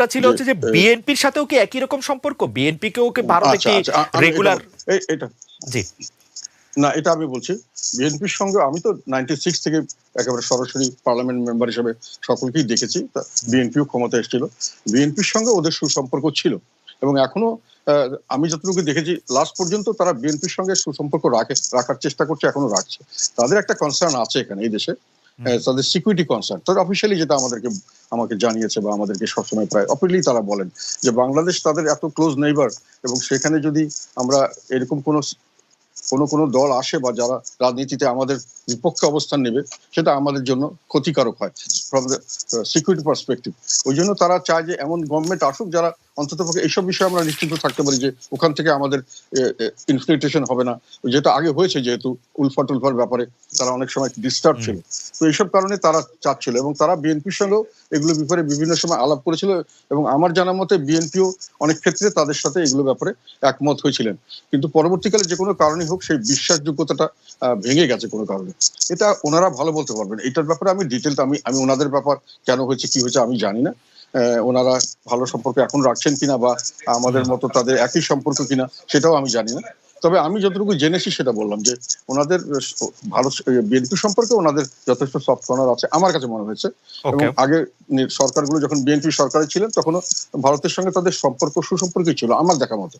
টা ছিল হচ্ছে যে বিএনপির সাথেও কি একই রকম সম্পর্ক? বিএনপি কেও কি ভারত এটা রেগুলার এটা। জি। না এটা আমি বলছি বিএনপির সঙ্গে আমি তো নাইনটি সিক্স থেকে একেবারে সরাসরি পার্লামেন্ট মেম্বার হিসেবে সকলকেই দেখেছি বিএনপিও ক্ষমতা এসেছিল। বিএনপির সঙ্গে ওদের সুসম্পর্ক ছিল এবং এখনও আমি যতটুকু দেখেছি লাস্ট পর্যন্ত তারা বিএনপির সঙ্গে সুসম্পর্ক রাখে রাখার চেষ্টা করছে এখনও রাখছে। তাদের একটা কনসার্ন আছে এখানে এই দেশে তাদের সিকিউরিটি কনসার্ন তাদের অফিসিয়ালি যেটা আমাদেরকে, আমাকে জানিয়েছে বা আমাদেরকে সবসময় প্রায় অপেলি তারা বলেন যে বাংলাদেশ তাদের এত ক্লোজ নেইবার এবং সেখানে যদি আমরা এরকম কোনো কোনো কোনো দল আসে বা যারা রাজনীতিতে আমাদের বিপক্ষে অবস্থান নেবে, সেটা আমাদের জন্য ক্ষতিকারক হয় ফ্রম দ্য সিকিউরিটি পার্সপেক্টিভ ওই জন্য তারা চায় যে এমন গভর্নমেন্ট আসুক যারা অন্তত পক্ষে এইসব বিষয়ে আমরা নিশ্চিত থাকতে পারি যে ওখান থেকে আমাদের ইনফ্লিটেশন হবে না। যেটা আগে হয়েছে যেহেতু উলফা টুলফার ব্যাপারে তারা অনেক সময় ডিস্টার্ব ছিল। তো এইসব কারণে তারা চাচ্ছিল এবং তারা বিএনপির সঙ্গেও এগুলো ব্যাপারে বিভিন্ন সময় আলাপ করেছিল এবং আমার জানা মতে বিএনপিও অনেক ক্ষেত্রে তাদের সাথে এগুলো ব্যাপারে একমত হয়েছিলেন। কিন্তু পরবর্তীকালে যে কোনো কারণে হোক সেই বিশ্বাসযোগ্যতাটা ভেঙে গেছে কোনো কারণে। এটা ওনারা ভালো বলতে পারবেন। এটার ব্যাপারে আমি ডিটেলটা আমি আমি ওনাদের ব্যাপার কেন হয়েছে কি হয়েছে আমি জানি না। ওনারা ভালো সম্পর্ক এখন রাখছেন কিনা বা আমাদের মতো তাদের একই সম্পর্ক কিনা সেটাও আমি জানি না। তবে আমি যতটুকু জেনেছি সেটা বললাম যে ওনাদের ভালো বিএনপি সম্পর্কে ওনাদের যথেষ্ট সফট কর্নার আছে আমার কাছে মনে হয়েছে। এবং আগে সরকারগুলো যখন বিএনপি সরকারে ছিলেন তখনও ভারতের সঙ্গে তাদের সম্পর্ক সুসম্পর্কই ছিল আমার দেখা মতো।